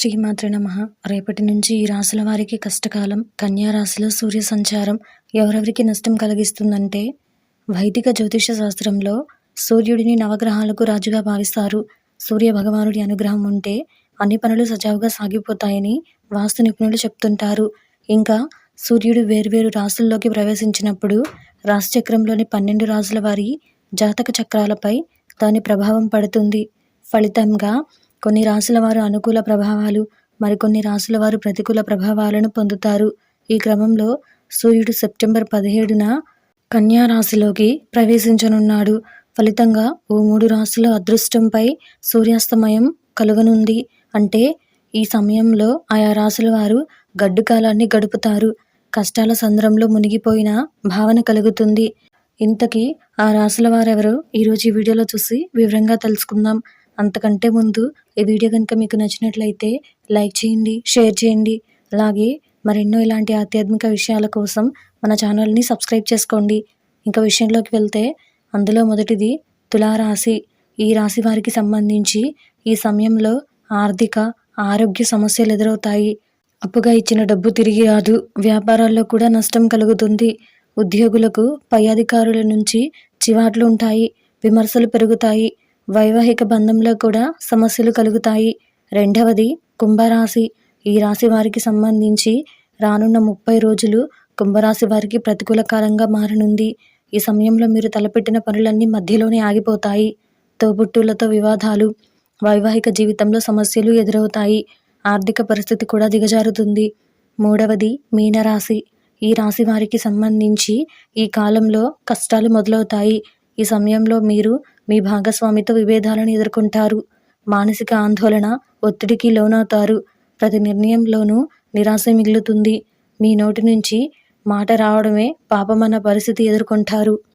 శ్రీమాతృ నమ. రేపటి నుంచి ఈ రాశుల వారికి కష్టకాలం కన్యా రాశిలో సూర్య సంచారం ఎవరెవరికి నష్టం కలిగిస్తుందంటే వైదిక జ్యోతిష శాస్త్రంలో సూర్యుడిని నవగ్రహాలకు రాజుగా భావిస్తారు. సూర్య భగవానుడి అనుగ్రహం ఉంటే అన్ని పనులు సజావుగా సాగిపోతాయని వాస్తు నిపుణులు చెప్తుంటారు. ఇంకా సూర్యుడు వేర్వేరు రాసుల్లోకి ప్రవేశించినప్పుడు రాశిచక్రంలోని పన్నెండు రాసుల వారి జాతక చక్రాలపై దాని ప్రభావం పడుతుంది. ఫలితంగా కొన్ని రాసుల వారు అనుకూల ప్రభావాలు మరికొన్ని రాసుల వారు ప్రతికూల ప్రభావాలను పొందుతారు. ఈ క్రమంలో సూర్యుడు సెప్టెంబర్ పదిహేడున కన్యా రాశిలోకి ప్రవేశించనున్నాడు. ఫలితంగా ఓ మూడు రాశుల అదృష్టంపై సూర్యాస్తమయం కలుగనుంది. అంటే ఈ సమయంలో ఆయా రాశుల వారు గడ్డు కాలాన్ని గడుపుతారు. కష్టాల సంద్రంలో మునిగిపోయిన భావన కలుగుతుంది. ఇంతకీ ఆ రాశుల వారెవరో ఈరోజు ఈ వీడియోలో చూసి వివరంగా తెలుసుకుందాం. అంతకంటే ముందు ఈ వీడియో కనుక మీకు నచ్చినట్లయితే లైక్ చేయండి షేర్ చేయండి. అలాగే మరెన్నో ఇలాంటి ఆధ్యాత్మిక విషయాల కోసం మన ఛానల్ని సబ్స్క్రైబ్ చేసుకోండి. ఇంకా విషయంలోకి వెళ్తే అందులో మొదటిది తులారాశి. ఈ రాశి వారికి సంబంధించి ఈ సమయంలో ఆర్థిక ఆరోగ్య సమస్యలు ఎదురవుతాయి. అప్పుగా ఇచ్చిన డబ్బు తిరిగి రాదు. వ్యాపారాల్లో కూడా నష్టం కలుగుతుంది. ఉద్యోగులకు పై అధికారుల నుంచి చివాట్లు ఉంటాయి. విమర్శలు పెరుగుతాయి. వైవాహిక బంధంలో కూడా సమస్యలు కలుగుతాయి. రెండవది కుంభరాశి. ఈ రాశి వారికి సంబంధించి రానున్న ముప్పై రోజులు కుంభరాశి వారికి ప్రతికూల కాలంగా మారనుంది. ఈ సమయంలో మీరు తలపెట్టిన పనులన్నీ మధ్యలోనే ఆగిపోతాయి. తోబుట్టులతో వివాదాలు వైవాహిక జీవితంలో సమస్యలు ఎదురవుతాయి. ఆర్థిక పరిస్థితి కూడా దిగజారుతుంది. మూడవది మీనరాశి. ఈ రాశి వారికి సంబంధించి ఈ కాలంలో కష్టాలు మొదలవుతాయి. ఈ సమయంలో మీరు మీ భాగస్వామితో విభేదాలను ఎదుర్కొంటారు. మానసిక ఆందోళన ఒత్తిడికి లోనవుతారు. ప్రతి నిర్ణయంలోనూ నిరాశ మిగులుతుంది. మీ నోటి నుంచి మాట రావడమే పాపమన్న పరిస్థితి ఎదుర్కొంటారు.